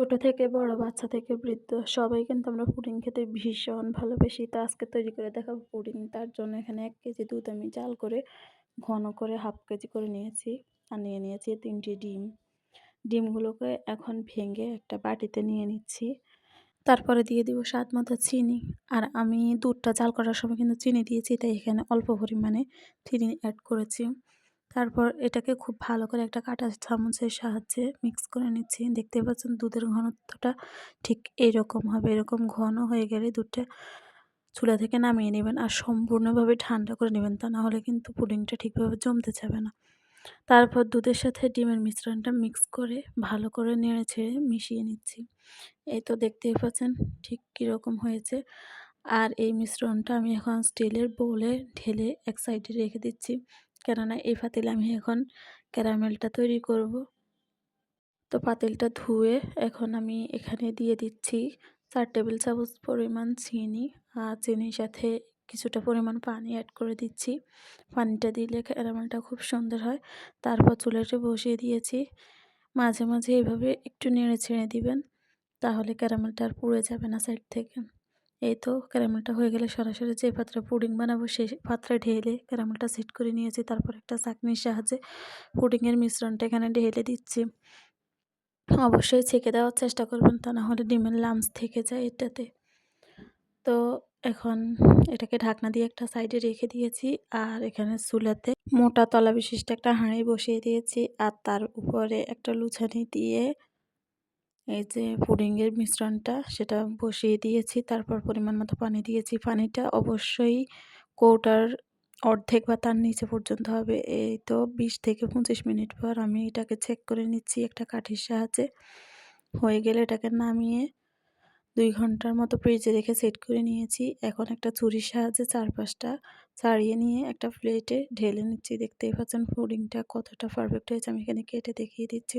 ছোট থেকে বড়, বাচ্চা থেকে বৃদ্ধ, সবাই কিন্তু আমরা পুডিং খেতে ভীষণ ভালোবাসি। তো আজকে তৈরি করে দেখাবো পুডিং। তার জন্য এখানে এক কেজি দুধ আমি জাল করে, ঘন করে হাফ কেজি করে নিয়েছি আর নিয়ে নিয়েছি তিনটি ডিম। ডিমগুলোকে এখন ভেঙে একটা বাটিতে নিয়ে নিচ্ছি। তারপরে দিয়ে দিব স্বাদ মতো চিনি। আর আমি দুধটা জাল করার সময় কিন্তু চিনি দিয়েছি, তাই এখানে অল্প পরিমাণে চিনি অ্যাড করেছি। তারপর এটাকে খুব ভালো করে একটা কাটা চামচের সাহায্যে মিক্স করে নিচ্ছি। দেখতে পাচ্ছেন দুধের ঘনত্বটা ঠিক এরকম হবে, এরকম ঘন হয়ে গেলে দুধটা চুলা থেকে নামিয়ে নেবেন আর সম্পূর্ণভাবে ঠান্ডা করে নেবেন, তা না হলে কিন্তু পুডিংটা ঠিকভাবে জমতে যাবে না। তারপর দুধের সাথে ডিমের মিশ্রণটা মিক্স করে ভালো করে নেড়ে ছেড়ে মিশিয়ে নিচ্ছি। এই তো দেখতেই পাচ্ছেন ঠিক কীরকম হয়েছে। আর এই মিশ্রণটা আমি এখন স্টিলের বোলে ঢেলে এক সাইডে রেখে দিচ্ছি। কেননা এই পাতিলে আমি এখন ক্যারামেলটা তৈরি করব। তো পাতিলটা ধুয়ে এখন আমি এখানে দিয়ে দিচ্ছি চার টেবিল চামচ পরিমাণ চিনি আর চিনির সাথে কিছুটা পরিমাণ পানি অ্যাড করে দিচ্ছি। পানিটা দিলে ক্যারামেলটা খুব সুন্দর হয়। তারপর চুলাটা বসিয়ে দিয়েছি। মাঝে মাঝে এভাবে একটু নেড়ে ছেড়ে দিবেন, তাহলে ক্যারামেলটা আর পুড়ে যাবে না সাইড থেকে। এই তো ক্যারামেলটা হয়ে গেলে সরাসরি যে পাত্রে পুডিং বানাবো সেই পাত্রে ঢেলে ক্যারামেলটা সেট করে নিয়েছি। তারপর একটা চাকনির সাহায্যে পুডিংয়ের মিশ্রণটা এখানে ঢেলে দিচ্ছি। অবশ্যই ছেঁকে দেওয়ার চেষ্টা করবেন, তা না হলে ডিমের লামস থেকে যায় এটাতে। তো এখন এটাকে ঢাকনা দিয়ে একটা সাইডে রেখে দিয়েছি, আর এখানে চুলাতে মোটা তলা বিশিষ্ট একটা হাঁড়ি বসিয়ে দিয়েছি, আর তার উপরে একটা লুছানি দিয়ে এই যে পুডিংয়ের মিশ্রণটা, সেটা বসিয়ে দিয়েছি। তারপর পরিমাণ মতো পানি দিয়েছি। পানিটা অবশ্যই কৌটার অর্ধেক বা তার নিচে পর্যন্ত হবে। এই তো বিশ থেকে পঁচিশ মিনিট পর আমি এটাকে চেক করে নিচ্ছি একটা কাঠির সাহায্যে। হয়ে গেলে এটাকে নামিয়ে দুই ঘণ্টার মতো ফ্রিজে রেখে সেট করে নিয়েছি। এখন একটা ছুরির সাহায্যে চারপাশটা ছাড়িয়ে নিয়ে একটা প্লেটে ঢেলে নিচ্ছি। দেখতেই পাচ্ছেন পুডিংটা কতটা পারফেক্ট হয়েছে। আমি এখানে কেটে দেখিয়ে দিচ্ছি।